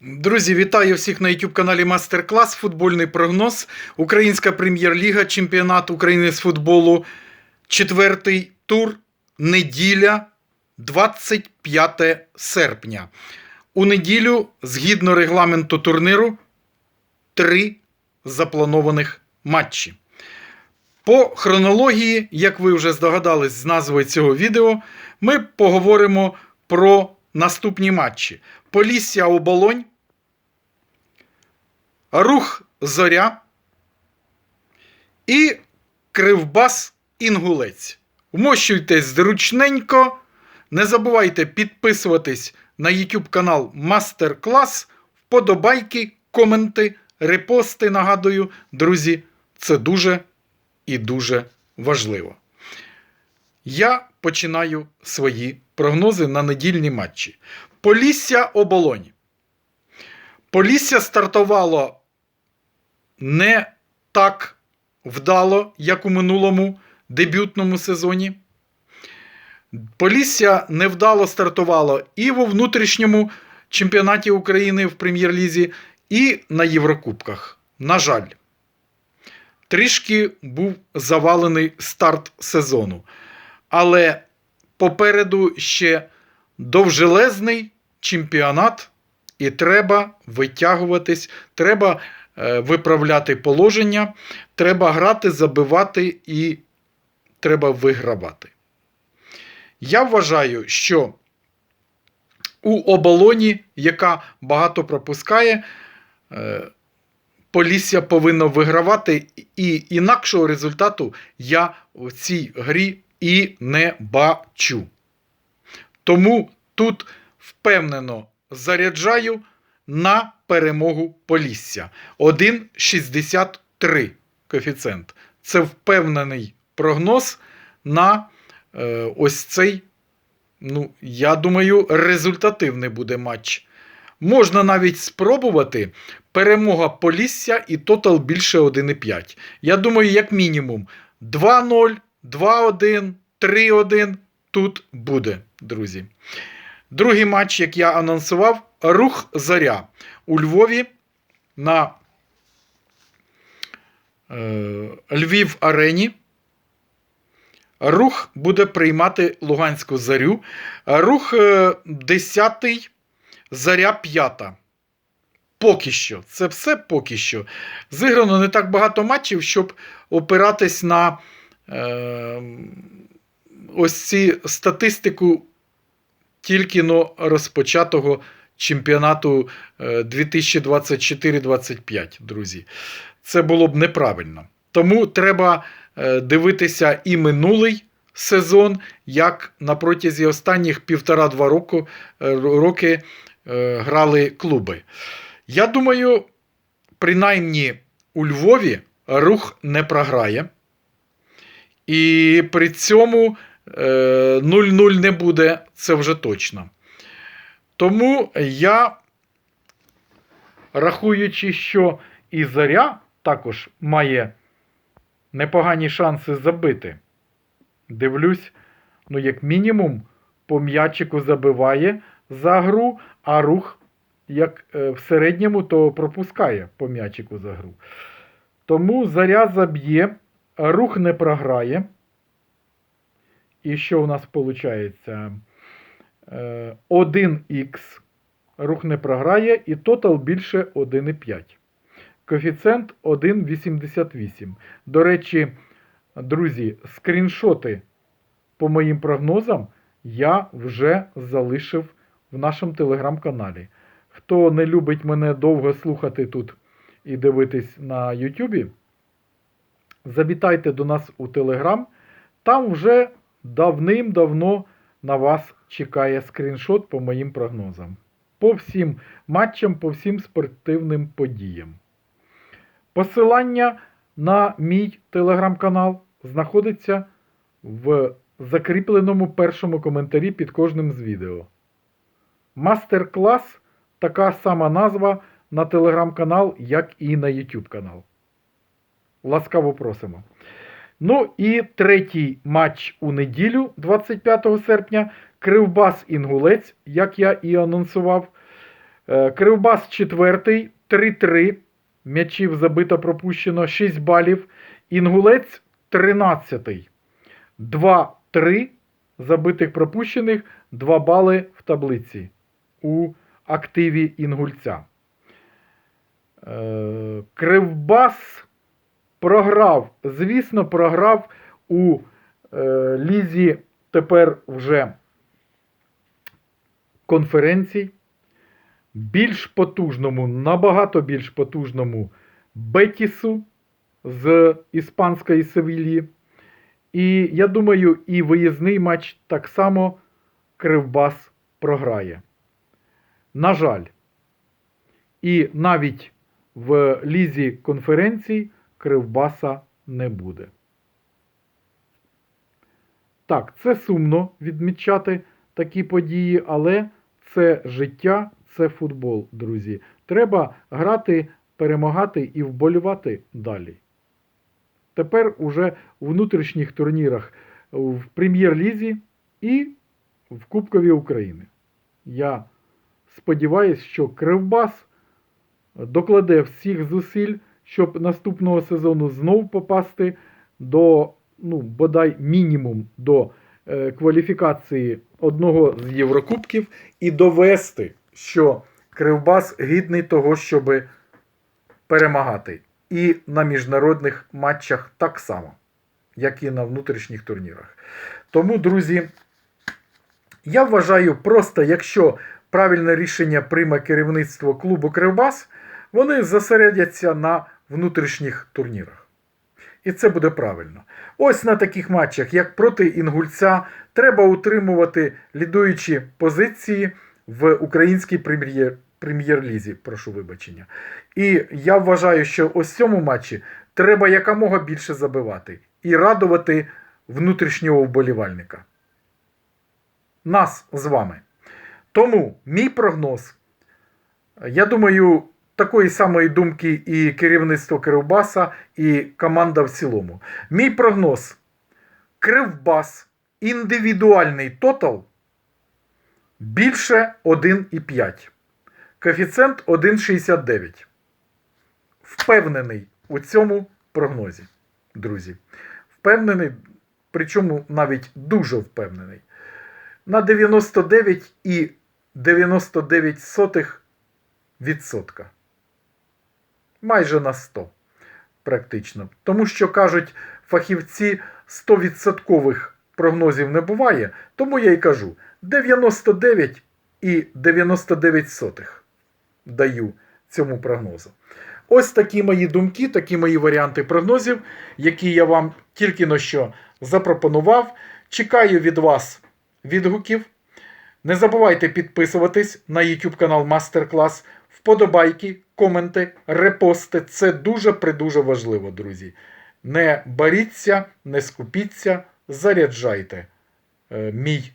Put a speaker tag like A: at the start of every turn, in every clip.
A: Друзі, вітаю всіх на YouTube каналі Мастер Клас. Футбольний прогноз. Українська прем'єр-ліга, чемпіонат України з футболу. Четвертий тур. Неділя, 25 серпня. У неділю, згідно регламенту турніру, три запланованих матчі. По хронології, як ви вже здогадались з назви цього відео, ми поговоримо про наступні матчі. Полісся Оболонь, Рух Зоря і Кривбас Інгулець. Вмощуйтесь зручненько. Не забувайте підписуватись на YouTube канал Мастер Клас, вподобайки, коменти, репости. Нагадую, друзі, це дуже і дуже важливо. Я починаю свої прогнози на недільні матчі. Полісся Оболонь. Полісся стартувало не так вдало, як у минулому дебютному сезоні. Полісся невдало стартувало і у внутрішньому чемпіонаті України в прем'єр-лізі, і на Єврокубках. На жаль, трішки був завалений старт сезону. Але попереду ще довжелезний чемпіонат, і треба витягуватись, треба е, виправляти положення, треба грати, забивати і треба вигравати. Я вважаю, що у оболоні, яка багато пропускає, е, Полісся повинно вигравати, і інакшого результату я в цій грі і не бачу. Тому тут впевнено заряджаю на перемогу Полісся. 1,63 коефіцієнт. Це впевнений прогноз на е, ось цей, ну, я думаю, результативний буде матч. Можна навіть спробувати перемога Полісся і тотал більше 1,5. Я думаю, як мінімум 2-0, 2-1, 3-1 тут буде, друзі. Другий матч, як я анонсував, рух Заря у Львові на е, Львів Арені. Рух буде приймати Луганську зарю. Рух е, 10 заря 5. Поки що. Це все поки що. Зіграно не так багато матчів, щоб опиратись на е, ось ці статистику тільки но розпочатого чемпіонату е, 2024-25, друзі. Це було б неправильно. Тому треба е, дивитися і минулий сезон, як на протязі останніх півтора-два року, е, роки е, грали клуби. Я думаю, принаймні у Львові рух не програє. І при цьому е, 0-0 не буде, це вже точно. Тому я, рахуючи, що і Заря також має непогані шанси забити. Дивлюсь, ну, як мінімум, по м'ячику забиває за гру, а рух, як е, в середньому, то пропускає по м'ячику за гру. Тому заря заб'є, рух не програє. І що у нас виходить? 1х рух не програє, і тотал більше 1,5. Коефіцієнт 1,88. До речі, друзі, скріншоти по моїм прогнозам я вже залишив в нашому телеграм-каналі. Хто не любить мене довго слухати тут і дивитись на Ютубі, завітайте до нас у Телеграм. Там вже давним-давно на вас чекає скріншот по моїм прогнозам. По всім матчам, по всім спортивним подіям. Посилання на мій телеграм-канал знаходиться в закріпленому першому коментарі під кожним з відео. Мастер-клас така сама назва на телеграм-канал, як і на YouTube канал. Ласкаво просимо. Ну і третій матч у неділю, 25 серпня. Кривбас Інгулець, як я і анонсував. Е, Кривбас четвертий, 3-3. М'ячів забито пропущено 6 балів. Інгулець 13. 2-3 забитих пропущених 2 бали в таблиці у активі Інгульця. Е, Кривбас програв, звісно, програв у е, лізі тепер вже конференцій. Більш потужному, набагато більш потужному Бетісу з іспанської Севілії. І я думаю, і виїзний матч так само Кривбас програє. На жаль, і навіть в лізі конференцій Кривбаса не буде. Так, це сумно відмічати такі події, але це життя, це футбол, друзі. Треба грати, перемагати і вболівати далі. Тепер уже у внутрішніх турнірах в прем'єр-лізі і в Кубкові України. Я сподіваюся, що Кривбас докладе всіх зусиль, щоб наступного сезону знов попасти до, ну, бодай мінімум до е, кваліфікації одного з Єврокубків і довести, що Кривбас гідний того, щоб перемагати. І на міжнародних матчах так само, як і на внутрішніх турнірах. Тому, друзі, я вважаю, просто якщо правильне рішення прийме керівництво клубу Кривбас, вони зосередяться на внутрішніх турнірах. І це буде правильно. Ось на таких матчах, як проти Інгульця, треба утримувати лідуючі позиції в українській прем'єр- прем'єр-лізі. Прошу вибачення. І я вважаю, що ось цьому матчі треба якомога більше забивати і радувати внутрішнього вболівальника. Нас з вами. Тому мій прогноз, я думаю, такої самої думки і керівництво Кривбаса, і команда в цілому. Мій прогноз: Кривбас, індивідуальний тотал більше 1,5. Коефіцієнт 1,69. Впевнений у цьому прогнозі, друзі. Впевнений, причому навіть дуже впевнений. На 99,99 відсотка. Майже на 100. Практично. Тому що кажуть фахівці 100% прогнозів не буває. Тому я й кажу 99 і 99 сотих даю цьому прогнозу. Ось такі мої думки, такі мої варіанти прогнозів, які я вам тільки но що запропонував. Чекаю від вас відгуків. Не забувайте підписуватись на YouTube канал Мастер Клас, вподобайки, коменти, репости. Це дуже придуже важливо, друзі. Не боріться, не скупіться, заряджайте е, мій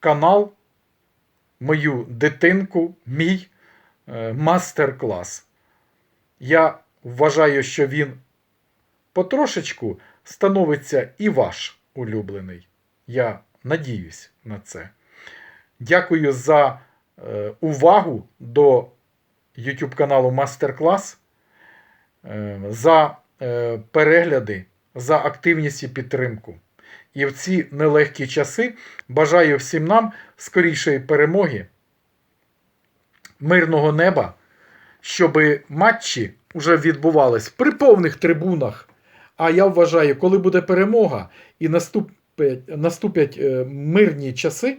A: канал, мою дитинку, мій е, мастер-клас. Я вважаю, що він потрошечку становиться і ваш улюблений. Я надіюсь на це. Дякую за е, увагу до YouTube каналу Мастер Клас, е, за е, перегляди, за активність і підтримку. І в ці нелегкі часи бажаю всім нам скорішої перемоги, мирного неба, щоб матчі вже відбувались при повних трибунах. А я вважаю, коли буде перемога і наступять, наступять е, мирні часи,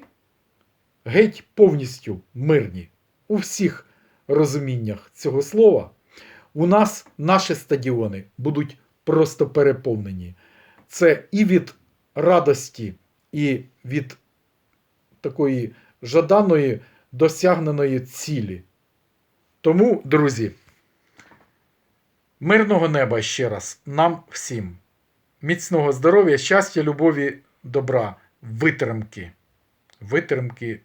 A: геть повністю мирні у всіх розуміннях цього слова, у нас наші стадіони будуть просто переповнені. Це і від радості, і від такої жаданої досягненої цілі. Тому, друзі, мирного неба ще раз нам всім. Міцного здоров'я, щастя, любові, добра, витримки. Витримки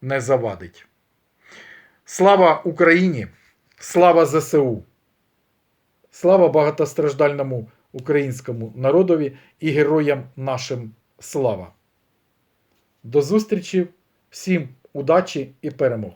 A: не завадить. Слава Україні! Слава ЗСУ! Слава багатостраждальному українському народові і героям нашим слава! До зустрічі! Всім удачі і перемог!